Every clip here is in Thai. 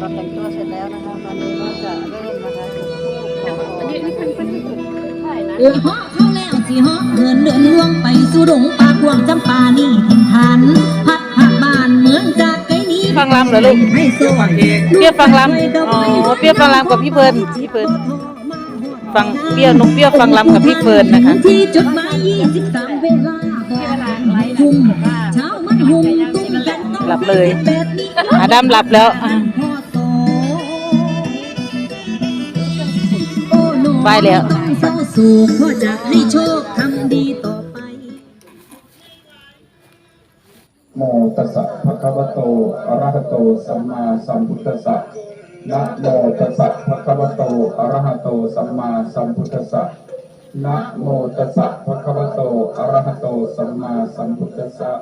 ก็แต่งตัวเสร็จแล้วนะคะตอนนี้ก็จะเริ่มนะคะจุดธูปขอพรอันนี้อันนี้เพิ่นเพิ่นจุดใช่นะเออเหาะเข้าแล้วสิเหาะเดินเดินล่วงไปสู่ดงปากวางจำปานี่ถิ่นฐานพัดหักบ้านเหมือนจากไกลนี้ฟังลำเหรอลูก ให้โซ่เปรี้ยวฟังลำอ๋อ เปรี้ยวฟังลำกับพี่เพิร์นพี่เพิร์นฟังเปรี้ยวนุ่มเปรี้ยวฟังลำกับพี่เพิร์นนะคะ ที่จุดหมาย23เวลาที่เวลาไลฟ์นะหุ่มบอกว่าเช้ามันหุ่มตุ้มกันห ลับเลยแบบนี้อาดำหลับแล้วอะพ่อโตโอ้หนูไปแล้วต้องเศร้าโศกพ่อจะให้โชคทำดีต่อไปโมตัสสะภะคะวะโตอะระหะโตสัมมาสัมพุทธัสสะนะโมตัสสะภะคะวะโตอะระหะโตสัมมาสัมพุทธัสสะนะโมตัสสะภะคะวะโตอะระหะโตสัมมาสัมพุทธัสสะ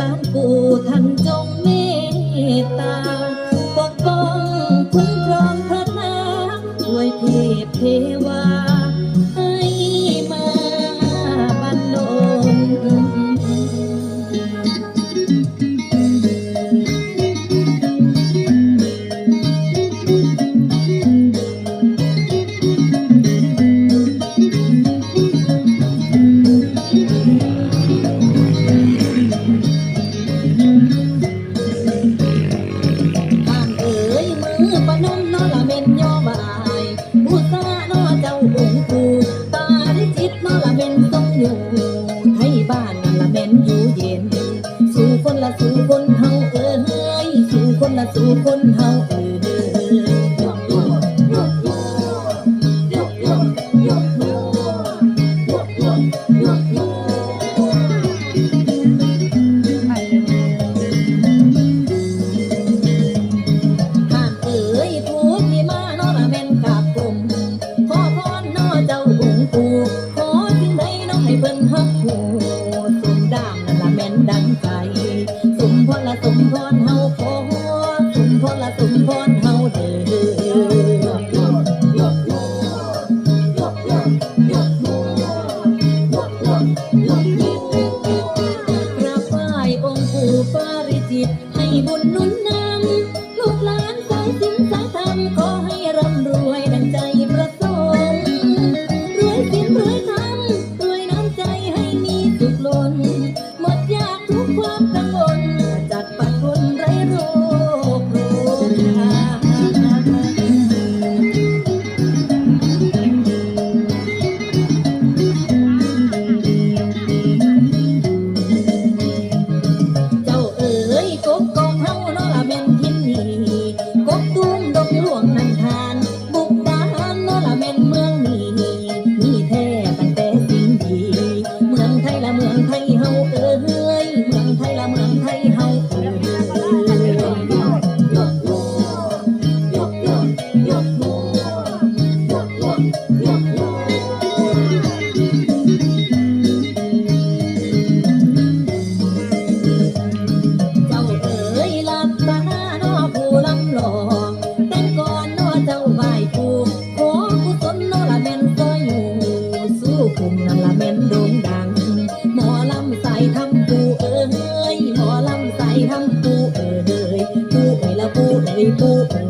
ล้ำปู่ท่านจงเม สิ่งใดน้องให้เพิ่นฮักหูสมดามนั่นละแม่นดังใจสมพรละสมพรเฮาขอสมพรละสมพรเฮาเด้อ ละเม่นโด่งดัง หมอลำใส่ทำปูเอ้ยหมอลำใส่ทำปูเอ้ยปูเอ้ยละปูเอ้ยปูเอ้ย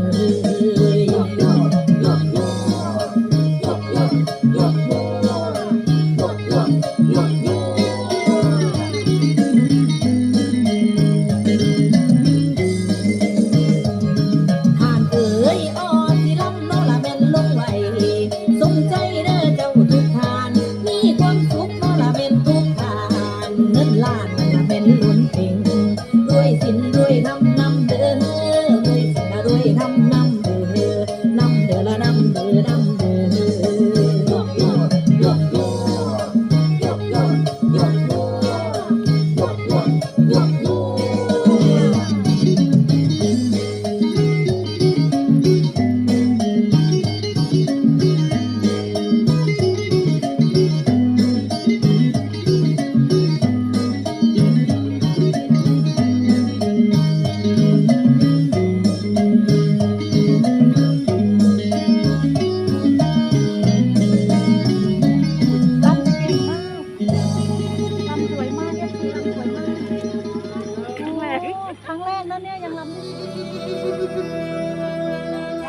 แล้วเนี่ยยังลำเนี่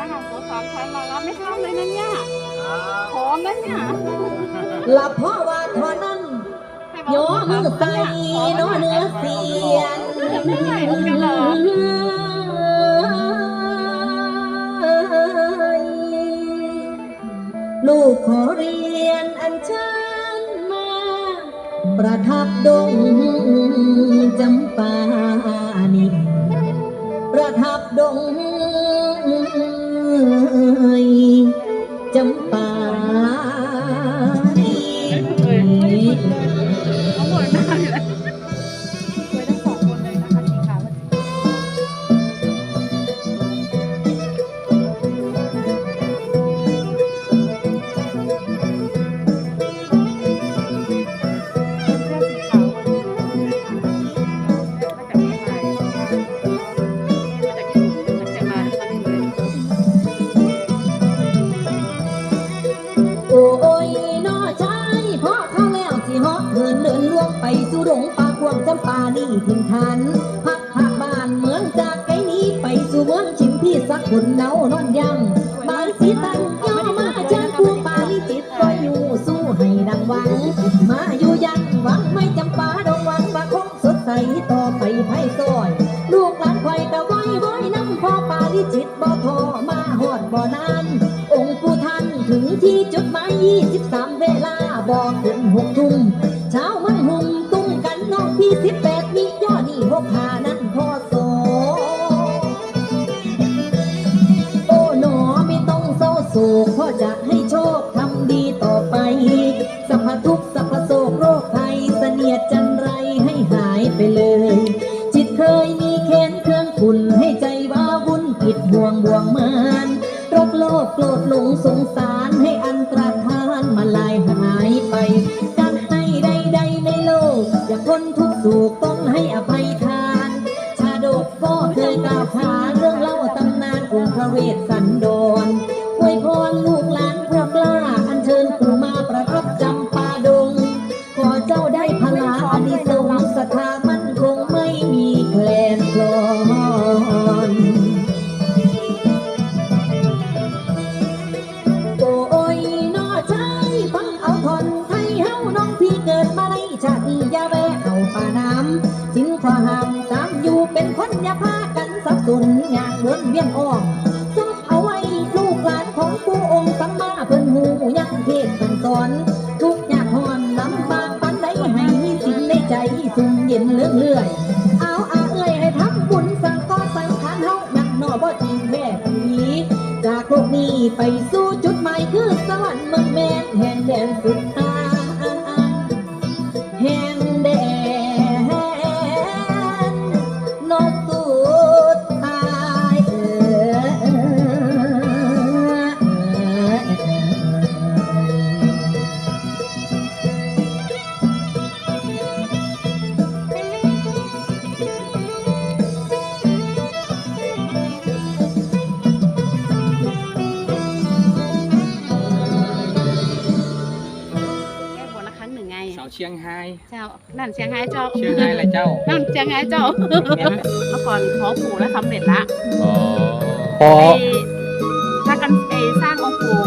ยค่ะหัวสามชั้นเาลำไม่เข้าเลยนะเนี่ยหอมนะเนี่ยหลับเพราะว่าท่านั้นยมือใส่น้อเนื้อเสียนลูกขอเรียนอันเชิญมา ประทับดงจำปา ยี่สิบสามเวลาบอกถึงหกทุ่มเช้ามันหุ่มตุ้มกันน้องพี่สิบแปดมีย่อนี่หกหานั้นพอโสโอ้หนอไม่ต้องเศร้าโศกพ่อจะใเคยกล่าวขานเรื่องเล่าตำนานองค์พระเวสสันดรอวยพรลูกหลานเพื่อกล้าอัญเชิญครูมาประทับจำปาดง ขอเจ้าได้พลาอานิสงส์ศรัทธามั่นคงไม่มีแคลนคลอนโอ้ยน้อชายฟังเอาทนไทยเฮาน้องพี่เกิดมาในชาติยาแวเอาป่าน้ำทิ้งขวาห้ามตาม กันสับสนงานวนเวียนอ้อมซับเอาไว้ลูกหลานของผู้องค์สัมมาเพิ่นหูยังเทศสั่งสอนทุกอยากหอนลำบากปันใดให้มีสิ่งในใจสุ่มเย็นเลื่องเลื่อยเอาอาเอ้ยให้ทำบุญสั่งก็สังขารเฮาหนักหน่อบ่จริงแม่ผีจากโลกนี้ไปสู่จุดหมายคือสวรรค์เมืองแม่นแห่งแดนสุดท้าย ชียงไฮ้เจ้า นั่นเชียงไฮ้เจ้าเชียงไฮ้แหละเจ้า นั่นเชียงไฮ้เจ้า เมื่อก่อนขอปู่แล้วสำเร็จละอ๋อพอไอ้ถ้ากันไอ้สร้างองค์ปู่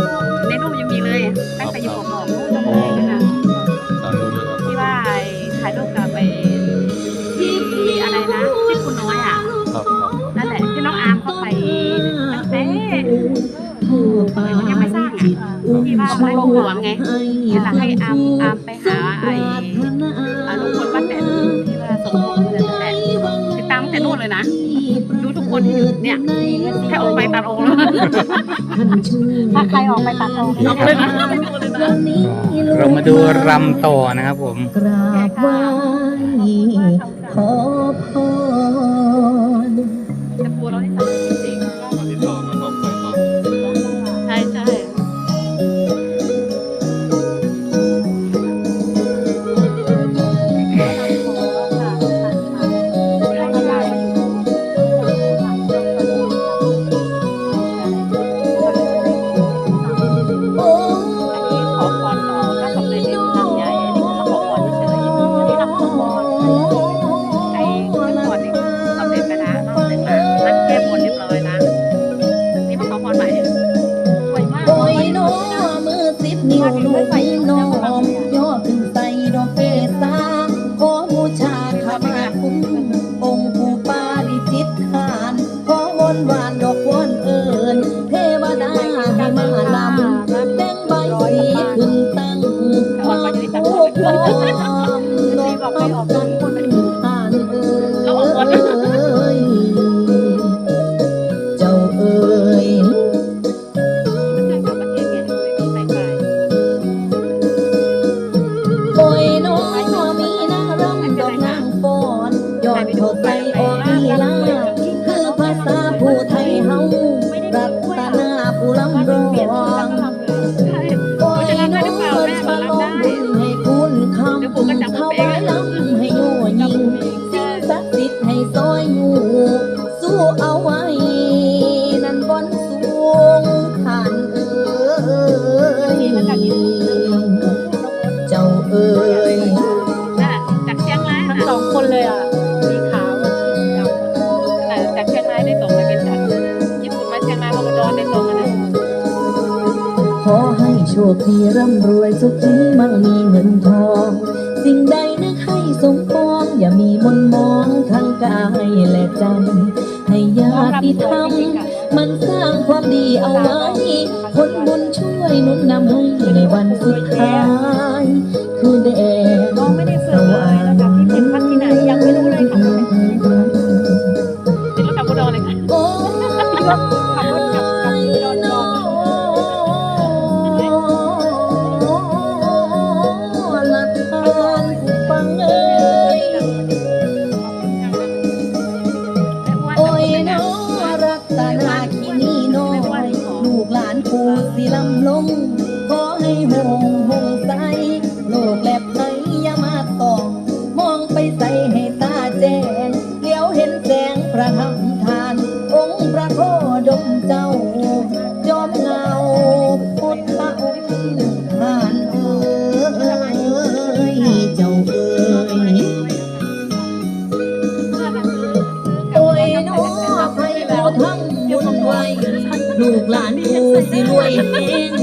ในรูปยังมีเลยตั้งแต่อยู่กับหมอกรูปยังมีเลยนะสาวดูเลยครับที่ว่าไอ้ถ่ายรูปกับไอ้ที่ที่อะไรนะที่คุณน้อยอะครับครับนั่นแหละที่น้องอาร์มเข้าไปตั้งแต่ยังไม่ สร้างอะที่ว่าไม่หลวงไงหละให้อามอามไปหาไอ้อาลุงพลป้าแตนที่ว่าส่งของมานั่นแหละติดตามแต่นู่นเลยนะ ดูทุกคนที่อยู่เนี่ยแค่ออกไปตัดองค์แล้วถ้าใครออกไปตัดองค์ยกเลยนะไม่ดูเลยนะเรามาดูรำต่อนะครับผมกราบไหว้ขอ พร้อมดอกกัน มาอุดรได้ส่งมานะขอให้โชคดีร่ำรวยสุขีมั่งมีเงินทอง สิ่งใดนึกให้สมปองอย่ามีมนต์มองทั้งกายและใจ ให้ญาติธรรมมันสร้างความดีเอาไว้ คนบุญช่วยหนุนนำให้ในวันสุดท้าย คือแดนน้องไม่ได้ฝึกเลยนะคะพี่เป็นวัดที่ไหนยังไม่รู้เลยค่ะติดรถกลับอุดรเลยค่ะ แจ้งเลี้ยวเห็นแสงพระธรรมทาน องค์พระโคดมเจ้าจอมเงาพุทธองค์ทานเอ้ยเจ้าเอ้ยโอ้ยน้อใครผู้ทำบุญไว้ลูกหลานผู้สิรวยเอง